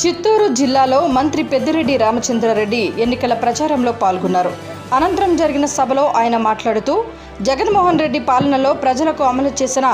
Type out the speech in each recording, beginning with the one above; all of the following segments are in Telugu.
చిత్తూరు జిల్లాలో మంత్రి పెద్దిరెడ్డి రామచంద్రారెడ్డి ఎన్నికల ప్రచారంలో పాల్గొన్నారు. అనంతరం జరిగిన సభలో ఆయన మాట్లాడుతూ జగన్మోహన్ రెడ్డి పాలనలో ప్రజలకు అమలు చేసిన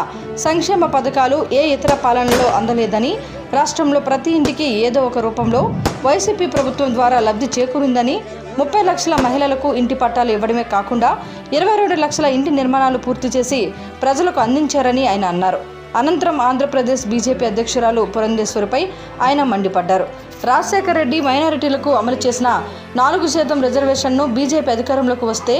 సంక్షేమ పథకాలు ఏ ఇతర పాలనలో అందలేదని రాష్ట్రంలో ప్రతి ఇంటికి ఏదో ఒక రూపంలో వైసీపీ ప్రభుత్వం ద్వారా లబ్ధి చేకూరిందని ముప్పై లక్షల మహిళలకు ఇంటి పట్టాలు ఇవ్వడమే కాకుండా ఇరవై రెండు లక్షల ఇంటి నిర్మాణాలు పూర్తి చేసి ప్రజలకు అందించారని ఆయన అన్నారు. అనంతరం ఆంధ్రప్రదేశ్ బీజేపీ అధ్యక్షురాలు పురంధేశ్వరిపై ఆయన మండిపడ్డారు. రాజశేఖర రెడ్డి మైనారిటీలకు అమలు చేసిన నాలుగు శాతం రిజర్వేషన్ను బీజేపీ అధికారంలోకి వస్తే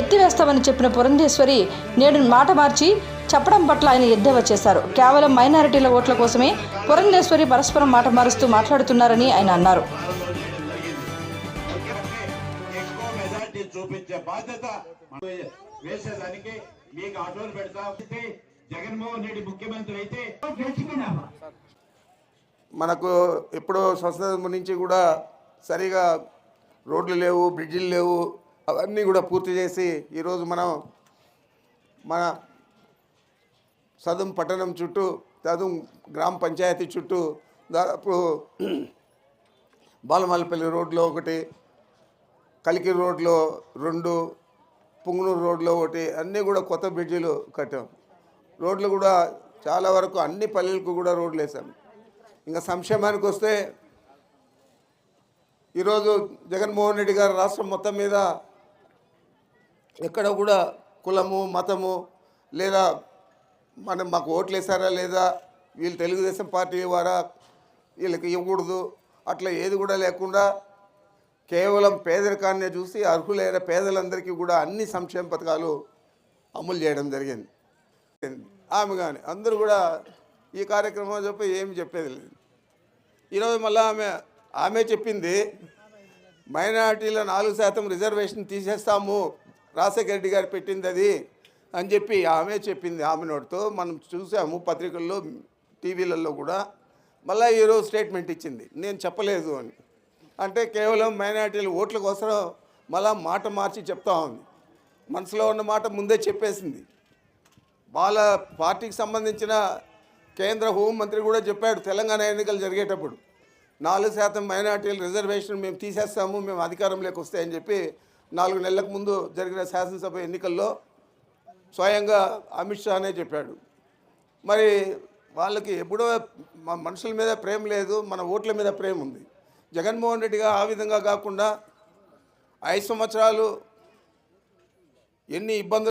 ఎత్తివేస్తామని చెప్పిన పురంధేశ్వరి నేడు మాట మార్చి చెప్పడం పట్ల ఆయన ఎద్దేవా చేశారు. కేవలం మైనారిటీల ఓట్ల కోసమే పురంధేశ్వరి పరస్పరం మాట మారుస్తూ మాట్లాడుతున్నారని ఆయన అన్నారు. చూపించే బాధ్యత వేసేదానికి మీకు ఆటోలు పెడతా. జగన్మోహన్ రెడ్డి ముఖ్యమంత్రి అయితే మనకు ఎప్పుడో స్వస్థత నుంచి కూడా సరిగా రోడ్లు లేవు బ్రిడ్జిలు లేవు అవన్నీ కూడా పూర్తి చేసి ఈరోజు మనం మన సదుం పట్టణం చుట్టూ సదుం గ్రామ పంచాయతీ చుట్టూ దాదాపు బాలమల్లపల్లి రోడ్లో ఒకటి కలికి రోడ్లో రెండు పుంగనూరు రోడ్లో ఒకటి అన్నీ కూడా కొత్త బ్రిడ్జిలు కట్టాం. రోడ్లు కూడా చాలా వరకు అన్ని పల్లెలకు కూడా రోడ్లు వేసాం ఇంకా సంక్షేమానికి వస్తే ఈరోజు జగన్మోహన్ రెడ్డి గారు రాష్ట్రం మొత్తం మీద ఎక్కడ కూడా కులము మతము లేదా మనం మాకు ఓట్లు వేసారా లేదా వీళ్ళు తెలుగుదేశం పార్టీ వారా వీళ్ళకి ఇవ్వకూడదు అట్లా ఏది కూడా లేకుండా కేవలం పేదరికాన్నే చూసి అర్హులైన పేదలందరికీ కూడా అన్ని సంక్షేమ పథకాలు అమలు చేయడం జరిగింది. ఆమె కానీ అందరూ కూడా ఈ కార్యక్రమం చెప్పి ఏమి చెప్పేది లేదు. ఈరోజు మళ్ళీ ఆమె ఆమె చెప్పింది మైనార్టీలో నాలుగు శాతం రిజర్వేషన్ తీసేస్తాము రాజశేఖర రెడ్డి గారు పెట్టింది అది అని చెప్పి ఆమె చెప్పింది. ఆమె నోటితో మనం చూసాము పత్రికల్లో టీవీలలో కూడా. మళ్ళీ ఈరోజు స్టేట్మెంట్ ఇచ్చింది. నేను చెప్పలేదు అని. అంటే కేవలం మైనార్టీల ఓట్ల కోసం మళ్ళా మాట మార్చి చెప్తా ఉంది. మనసులో ఉన్న మాట ముందే చెప్పేసింది. వాళ్ళ పార్టీకి సంబంధించిన కేంద్ర హోంమంత్రి కూడా చెప్పాడు తెలంగాణ ఎన్నికలు జరిగేటప్పుడు. నాలుగు శాతం మైనార్టీల రిజర్వేషన్ మేము తీసేస్తాము మేము అధికారంలోకి వస్తాయని చెప్పి నాలుగు నెలలకు ముందు జరిగిన శాసనసభ ఎన్నికల్లో స్వయంగా అమిత్ షానే చెప్పాడు. మరి వాళ్ళకి ఎప్పుడో మా మనుషుల మీద ప్రేమ లేదు మన ఓట్ల మీద ప్రేమ ఉంది. జగన్మోహన్ రెడ్డిగా ఆ విధంగా కాకుండా ఐదు సంవత్సరాలు ఎన్ని ఇబ్బందులు